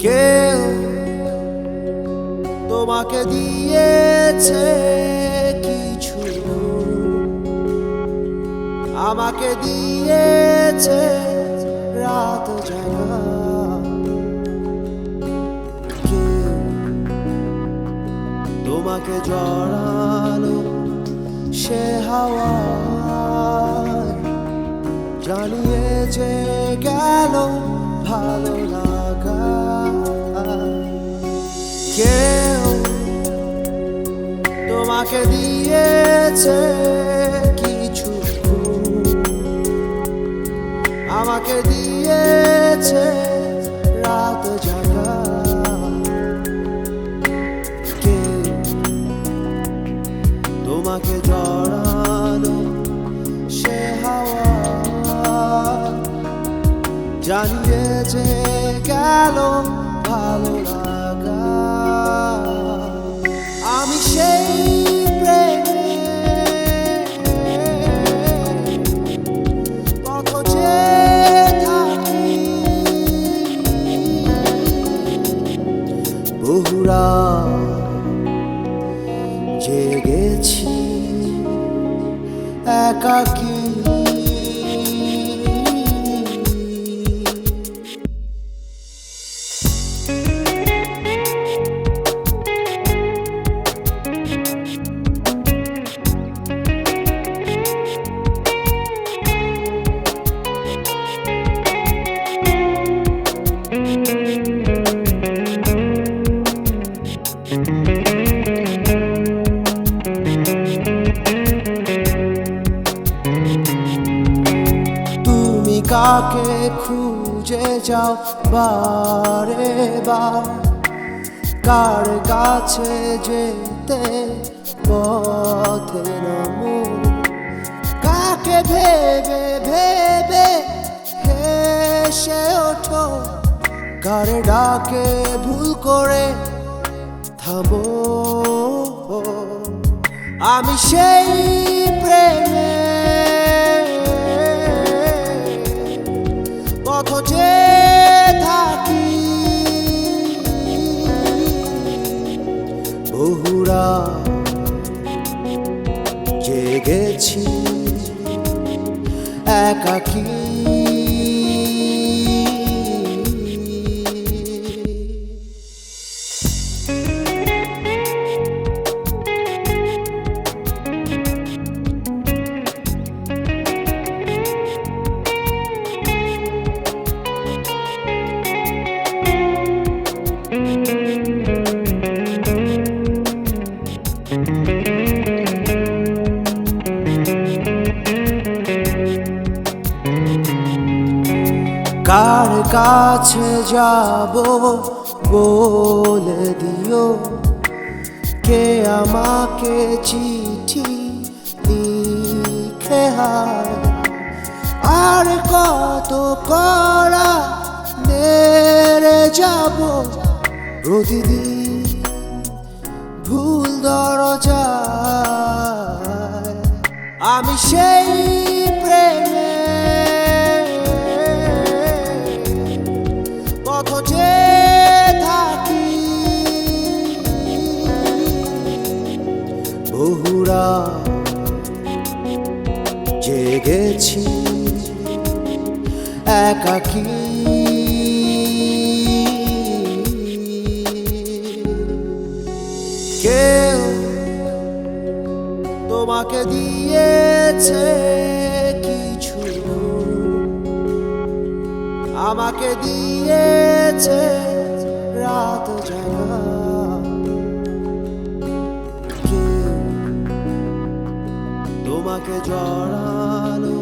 কেউ তোমাকে দিয়েছে কিছু? আমাকে দিয়েছে রাত জাগা কেউ তোমাকে জড়ালো সে হাওয়া? জ্বালিয়ে যে গেল ভালো লাগা? কেউ তোমাকে দিয়েছে কিছু আমাকে দিয়েছে রাত জাগা। কেউ তোমাকে জড়ানো সে হাওয়া। জানিয়ে যে গেল ভালো জেগেছি একাকী তুমি কাকে খুঁজে যাও বারে বার। কার কাছে যেতে পথে নামো। কাকে ভেবে ভেবে হেসে ওঠো। কার ডাকে ভুল করে থামো। আমি সেই প্রেমে বহুরা জেগেছি একাকী। কার কাছে যাব বলে দিও? কে আমাকে চিঠি লিখে আর কত করা মেরে যাব? প্রতিদিন ভুল দরজায়। আমি সেই বহুরা জেগেছি একাকী। কেউ তোমাকে দিয়েছে কিছু আমাকে দিয়েছে রাত জাগা। তোমাকে জড়ালো।